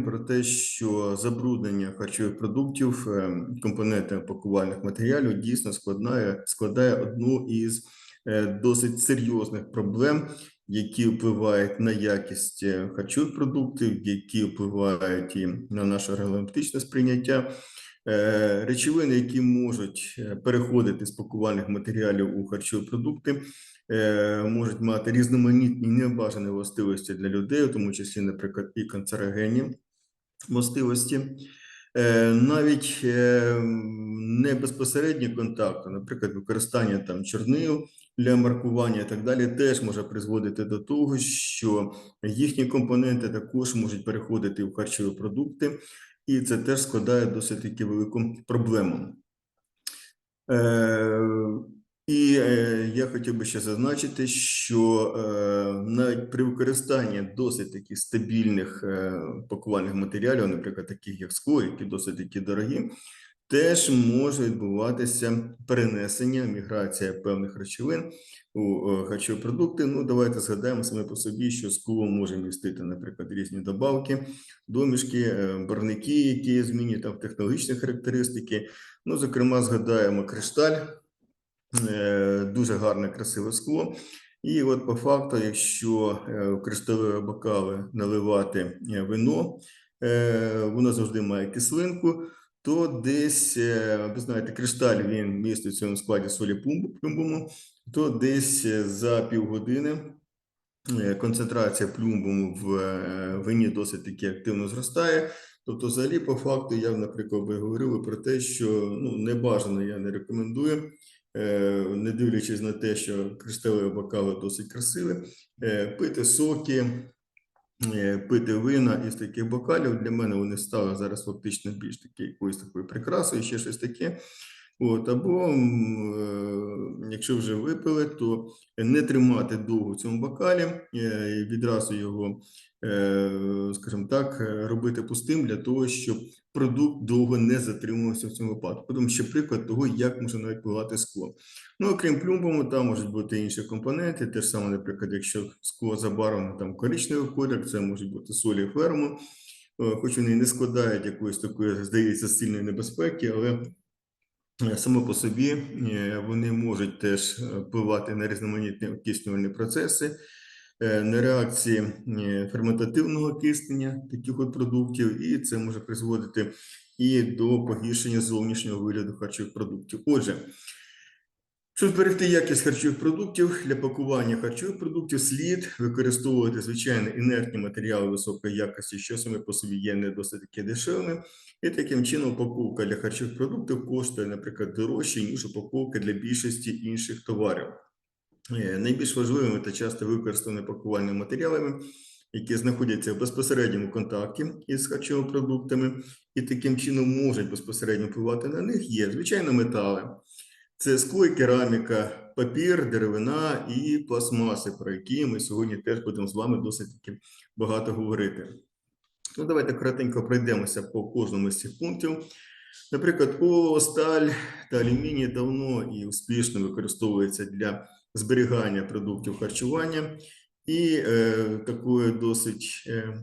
про те, що забруднення харчових продуктів е, компонентами пакувальних матеріалів дійсно складає, складає одну із е, досить серйозних проблем, які впливають на якість е, харчових продуктів, які впливають і на наше регламентичне сприйняття. Речовини, які можуть переходити з пакувальних матеріалів у харчові продукти, можуть мати різноманітні небажані властивості для людей, в тому числі, наприклад, і канцерогенні властивості. Е, Навіть е, не безпосередні контакти, наприклад, використання там чорнил для маркування і так далі, теж може призводити до того, що їхні компоненти також можуть переходити в харчові продукти, і це теж складає досить таки велику проблему. І е, я хотів би ще зазначити, що е, навіть при використанні досить таких стабільних е, пакувальних матеріалів, наприклад, таких як скло, які досить такі дорогі, теж може відбуватися перенесення, міграція певних речовин у е, харчові продукти. Ну, давайте згадаємо саме по собі, що скло може містити, наприклад, різні добавки, домішки, е, барвники, які змінюють там технологічні характеристики. Ну, зокрема, згадаємо кришталь, дуже гарне, красиве скло. І от по факту, якщо е, в кришталеві бокали наливати е, вино, е, воно завжди має кислинку, то десь, е, ви знаєте, кришталь він містить в цьому складі солі плюмбуму, то десь е, за півгодини е, концентрація плюмбуму в е, вині досить таки активно зростає. Тобто, взагалі, по факту, я, наприклад, ви говорили про те, що ну, не бажано, я не рекомендую, е, не дивлячись на те, що кришталеві бокали досить красиві, е, пити соки, е, пити вина із таких бокалів. Для мене вони стали зараз фактично більш такі якоюсь такою прикрасою, ще щось таке. От, або е, якщо вже випили, то не тримати довго в цьому бокалі, е, відразу його, е, скажімо так, робити пустим для того, щоб продукт довго не затримувався в цьому випадку. Тому ще приклад того, як може навіть впливати скло. Ну, окрім плюмбуму, там можуть бути інші компоненти. Те ж саме, наприклад, якщо скло забарвлено там коричневий колір, це можуть бути солі ферму, Е, хоч вони не складають якоїсь такої, здається, сильної небезпеки, але Само по собі е, вони можуть теж е, впливати на різноманітні окиснювальні процеси, е, на реакції е, ферментативного киснення таких от продуктів, і це може призводити і до погіршення зовнішнього вигляду харчових продуктів. Отже, щоб зберегти якість харчових продуктів для пакування харчових продуктів, слід використовувати звичайно інертні матеріали високої якості, що саме по собі є не досить дешевими. І таким чином упаковка для харчових продуктів коштує, наприклад, дорожче, ніж упаковка для більшості інших товарів. Е, Найбільш важливими та часто використаними пакувальними матеріалами, які знаходяться в безпосередньому контакті із харчовими продуктами, і таким чином можуть безпосередньо впливати на них, є звичайно метали. Це скло і кераміка, папір, деревина і пластмаси, про які ми сьогодні теж будемо з вами досить таки багато говорити. Ну, давайте коротенько пройдемося по кожному з цих пунктів. Наприклад, олово, сталь та алюміній давно і успішно використовуються для зберігання продуктів харчування, і е, такою досить е,